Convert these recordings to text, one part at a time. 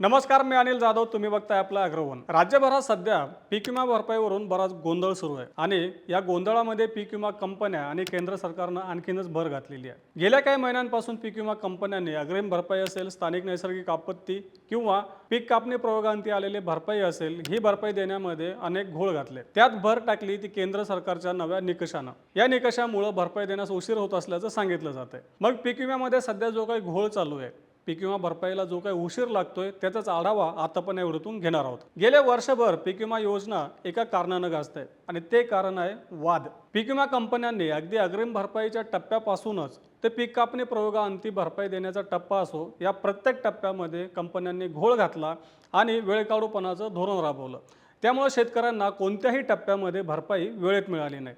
नमस्कार मी अनिल जाधव. तुम्ही बघताय आपला अग्रवन. राज्यभरात सध्या पीक विमा भरपाईवरून बराच गोंधळ सुरू आहे आणि या गोंधळामध्ये पीक विमा कंपन्या आणि केंद्र सरकारनं आणखीनच भर घातलेली आहे. गेल्या काही महिन्यांपासून पीक विमा कंपन्यांनी अग्रिम भरपाई असेल स्थानिक नैसर्गिक आपत्ती किंवा पीक कापणी प्रयोगांती आलेली भरपाई असेल ही भरपाई देण्यामध्ये अनेक घोळ घातले. त्यात भर टाकली ती केंद्र सरकारच्या नव्या निकषानं. या निकषामुळे भरपाई देण्यास उशीर होत असल्याचं सांगितलं जातंय. मग पीक विम्यामध्ये सध्या जो काही घोळ चालू आहे पीक विमा भरपाईला जो काही उशीर लागतोय त्याचाच आढावा आता पण एवढ्यातून घेणार आहोत. गेल्या वर्षभर पीक विमा योजना एका कारणानं गाजते आणि ते कारण आहे वाद. पीक विमा कंपन्यांनी अगदी अग्रिम भरपाईच्या टप्प्यापासूनच ते पीक कापणी प्रयोगाअंती भरपाई देण्याचा टप्पा असो या प्रत्येक टप्प्यामध्ये कंपन्यांनी घोळ घातला आणि वेळकाढूपणाचं धोरण राबवलं. त्यामुळे शेतकऱ्यांना कोणत्याही टप्प्यामध्ये भरपाई वेळेत मिळाली नाही.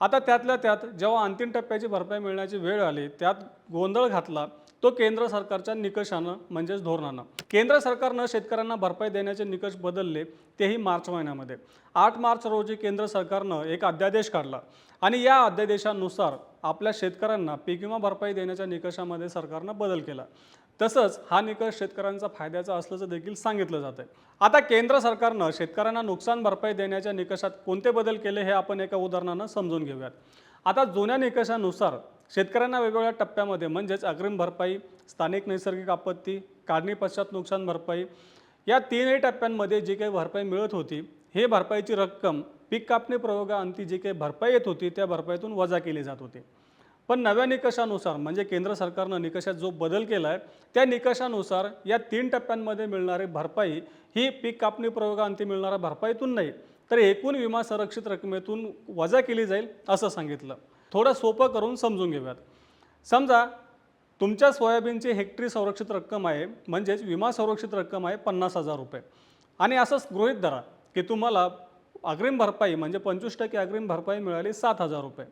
आता त्यातल्या त्यात जेव्हा अंतिम टप्प्याची भरपाई मिळण्याची वेळ आली त्यात गोंधळ घातला तो केंद्र सरकारच्या निकषानं म्हणजेच धोरणानं. केंद्र सरकारनं शेतकऱ्यांना भरपाई देण्याचे निकष बदलले तेही मार्च महिन्यामध्ये. आठ मार्च रोजी केंद्र सरकारनं एक अध्यादेश काढला आणि या अध्यादेशानुसार आपल्या शेतकऱ्यांना पीक विमा भरपाई देण्याच्या निकषामध्ये सरकारनं बदल केला. तसंच हा निकष शेतकऱ्यांचा फायद्याचा असल्याचं देखील सांगितलं जात आहे आता केंद्र सरकारनं शेतकऱ्यांना नुकसान भरपाई देण्याच्या निकषात कोणते बदल केले हे आपण एका उदाहरणानं समजून घेऊयात. आता जुन्या निकषानुसार शेतकऱ्यांना वेगवेगळ्या टप्प्यामध्ये म्हणजेच अग्रिम भरपाई स्थानिक नैसर्गिक आपत्ती काढणी पश्चात नुकसान भरपाई या तीनही टप्प्यांमध्ये जी काही भरपाई मिळत होती हे भरपाईची रक्कम पीक कापणी प्रयोगाअंती जी काही भरपाई येत होती त्या भरपाईतून वजा केली जात होती. पण नव्या निकषानुसार म्हणजे केंद्र सरकारनं निकषात जो बदल केला आहे त्या निकषानुसार या तीन टप्प्यांमध्ये मिळणारी भरपाई ही पीक कापणी प्रयोगाअंती मिळणाऱ्या भरपाईतून नाही तर एकूण विमा संरक्षित रकमेतून वजा केली जाईल असं सांगितलं. थोडं सोपं करून समजून घेऊयात. समजा तुमच्या सोयाबीनची हेक्टरी संरक्षित रक्कम आहे म्हणजेच विमा संरक्षित रक्कम आहे पन्नास हजार रुपये. आणि असंच गृहित धरा की तुम्हाला अग्रिम भरपाई म्हणजे पंचवीस टक्के अग्रिम भरपाई मिळाली सात हजार रुपये.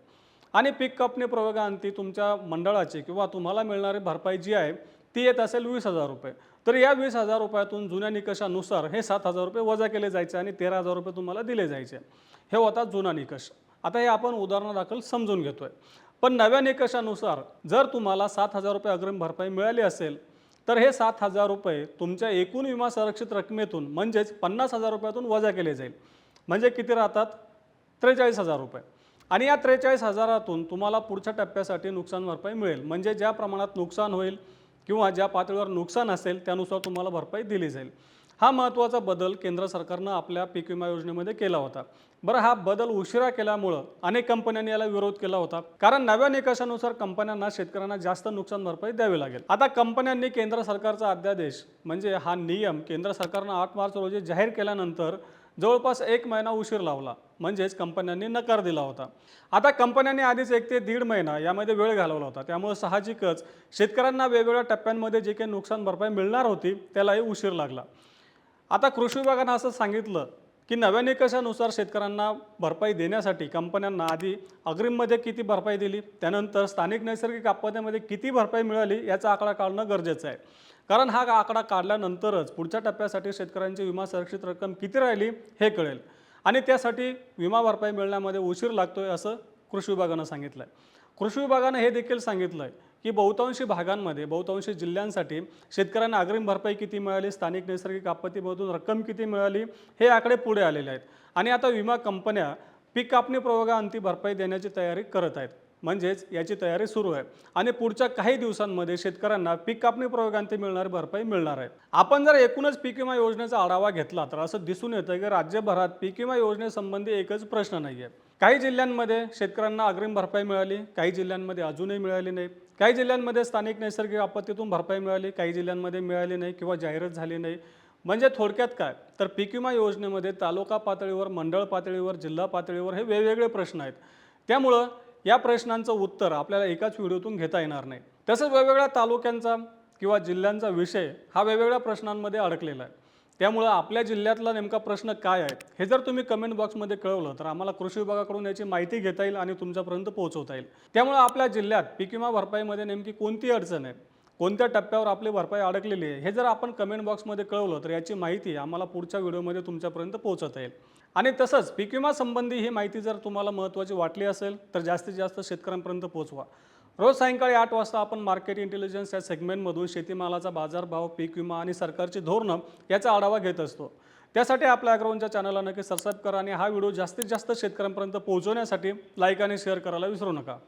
आणि पीक कापणी प्रयोगाअंती तुमच्या मंडळाची किंवा तुम्हाला मिळणारी भरपाई जी आहे ती येत असेल वीस हजार रुपये. तर या वीस हजार रुपयातून जुन्या निकषानुसार हे सात हजार रुपये वजा केले जायचे आणि तेरा हजार रुपये तुम्हाला दिले जायचे. हे होता जुना निकष. आता हे आपण उदाहरणादाखल समजून घेतोय. पण नव्या निकषानुसार जर तुम्हाला सात हजार रुपये अग्रिम भरपाई मिळाली असेल तर हे सात हजार रुपये तुमच्या एकूण विमा संरक्षित रकमेतून म्हणजेच पन्नास हजार रुपयातून वजा केले जाईल. म्हणजे किती राहतात? त्रेचाळीस हजार रुपये. आणि या त्रेचाळीस हजारातून तुम्हाला पुढच्या टप्प्यासाठी नुकसान भरपाई मिळेल. म्हणजे ज्या प्रमाणात नुकसान होईल किंवा ज्या पातळीवर नुकसान असेल त्यानुसार तुम्हाला भरपाई दिली जाईल. हा महत्त्वाचा बदल केंद्र सरकारनं आपल्या पीक विमा योजनेमध्ये केला होता. बरं हा बदल उशिरा केल्यामुळं अनेक कंपन्यांनी याला विरोध केला होता. कारण नव्या निकषानुसार कंपन्यांना शेतकऱ्यांना जास्त नुकसान भरपाई द्यावी लागेल. आता कंपन्यांनी केंद्र सरकारचा अध्यादेश म्हणजे हा नियम केंद्र सरकारनं आठ मार्च रोजी जाहीर केल्यानंतर जवळपास एक महिना उशीर लावला. म्हणजेच कंपन्यांनी नकार दिला होता. आता कंपन्यांनी आधीच एक ते दीड महिना यामध्ये वेळ घालवला होता. त्यामुळे साहजिकच शेतकऱ्यांना वेगवेगळ्या टप्प्यांमध्ये जे काही नुकसान भरपाई मिळणार होती त्यालाही उशीर लागला. आता कृषी विभागानं असं सांगितलं की नव्या निकषानुसार शेतकऱ्यांना भरपाई देण्यासाठी कंपन्यांना आधी अग्रिममध्ये किती भरपाई दिली त्यानंतर स्थानिक नैसर्गिक आपत्तीमध्ये किती भरपाई मिळाली याचा आकडा काढणं गरजेचं आहे. कारण हा आकडा काढल्यानंतरच पुढच्या टप्प्यासाठी शेतकऱ्यांची विमा संरक्षित रक्कम किती राहिली हे कळेल. आणि त्यासाठी विमा भरपाई मिळण्यामध्ये उशीर लागतोय असं कृषी विभागानं सांगितलं आहे कृषी विभागानं हे देखील सांगितलं आहे की बहुतांशी भागांमध्ये बहुतांशी जिल्ह्यांसाठी शेतकऱ्यांना अग्रिम भरपाई किती मिळाली स्थानिक नैसर्गिक आपत्तीमधून रक्कम किती मिळाली हे आकडे पुढे आलेले आहेत. आणि आता विमा कंपन्या पीक कापणी प्रयोगाअंती भरपाई देण्याची तयारी करत आहेत. म्हणजेच याची तयारी सुरू आहे. आणि पुढच्या काही दिवसांमध्ये शेतकऱ्यांना पीक कापणी प्रयोगांती मिळणारी भरपाई मिळणार आहे. आपण जर एकूणच पीक विमा योजनेचा आढावा घेतला तर असं दिसून येतं की राज्यभरात पीक विमा योजनेसंबंधी एकच प्रश्न नाही आहे काही जिल्ह्यांमध्ये शेतकऱ्यांना अग्रिम भरपाई मिळाली काही जिल्ह्यांमध्ये अजूनही मिळाली नाही. काही जिल्ह्यांमध्ये स्थानिक नैसर्गिक आपत्तीतून भरपाई मिळाली काही जिल्ह्यांमध्ये मिळाली नाही किंवा जाहिरात झाली नाही. म्हणजे थोडक्यात काय? तर पीक विमा योजनेमध्ये तालुका पातळीवर मंडळ पातळीवर जिल्हा पातळीवर हे वेगवेगळे प्रश्न आहेत. त्यामुळं या प्रश्नांचं उत्तर आपल्याला एकाच व्हिडिओतून घेता येणार नाही. तसंच वेगवेगळ्या तालुक्यांचा किंवा जिल्ह्यांचा विषय हा वेगवेगळ्या प्रश्नांमध्ये अडकलेला आहे. त्यामुळं आपल्या जिल्ह्यातला नेमका प्रश्न काय आहे हे जर तुम्ही कमेंट बॉक्समध्ये कळवलं तर आम्हाला कृषी विभागाकडून याची माहिती घेता येईल आणि तुमच्यापर्यंत पोहोचवता येईल. त्यामुळे आपल्या जिल्ह्यात पीक विमा भरपाईमध्ये नेमकी कोणती अडचण आहे? कोणत्या टप्प्यावर आपली भरपाई अडकलेली आहे हे जर आपण कमेंट बॉक्समध्ये कळवलं तर याची माहिती आम्हाला पुढच्या व्हिडिओमध्ये तुमच्यापर्यंत पोहोचत येईल. आणि तसंच पीक विमा संबंधी ही माहिती जर तुम्हाला महत्त्वाची वाटली असेल तर जास्तीत जास्त शेतकऱ्यांपर्यंत पोहोचवा. रोज सायंकाळी आठ वाजता आपण मार्केट इंटेलिजन्स या सेगमेंटमधून शेतीमालाचा बाजारभाव पीक विमा आणि सरकारची धोरणं याचा आढावा घेत असतो. त्यासाठी आपल्या अग्रवनच्या चॅनलला नक्की सबस्क्राईब करा आणि हा व्हिडिओ जास्तीत जास्त शेतकऱ्यांपर्यंत पोहोचवण्यासाठी लाईक आणि शेअर करायला विसरू नका.